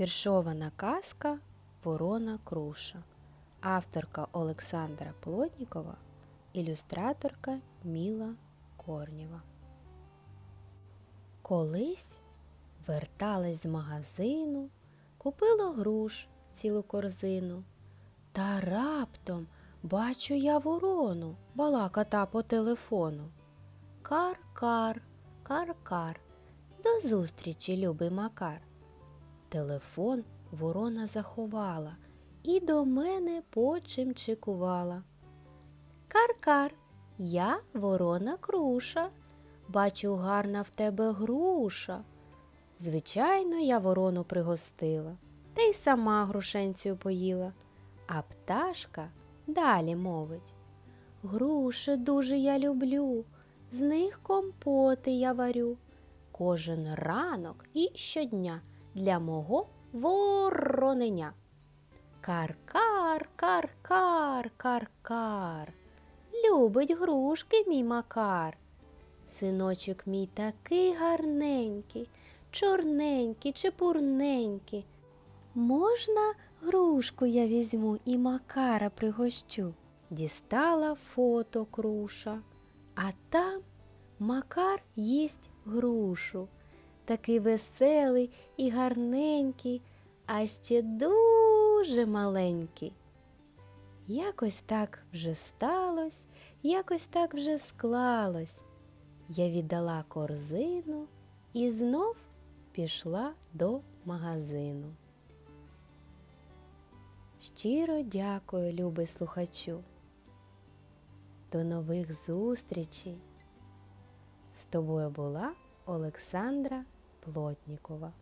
Віршована казка Ворона Круша. Авторка Олександра Плотнікова, ілюстраторка Міла Корнєва. Колись верталась з магазину, купила груш цілу корзину. Та раптом бачу я ворону, балаката по телефону. Кар-кар, кар-кар, до зустрічі, любий Макар. Телефон ворона заховала і до мене почимчикувала. Кар-кар, я ворона круша, бачу, гарна в тебе груша. Звичайно, я ворону пригостила, та й сама грушенцію поїла. А пташка далі мовить. Груші дуже я люблю, з них компоти я варю. Кожен ранок і щодня для мого вороненя. Кар-кар, кар-кар, кар-кар. Любить грушки мій макар. Синочок мій такий гарненький, чорненький, чепурненький. Можна грушку я візьму і макара пригощу. Дістала фото круша, а там макар їсть грушу. Такий веселий і гарненький, а ще дуже маленький. Якось так вже сталось, якось так вже склалось. Я віддала корзину і знов пішла до магазину. Щиро дякую, любий слухачу. До нових зустрічей. З тобою була Олександра Плотнікова.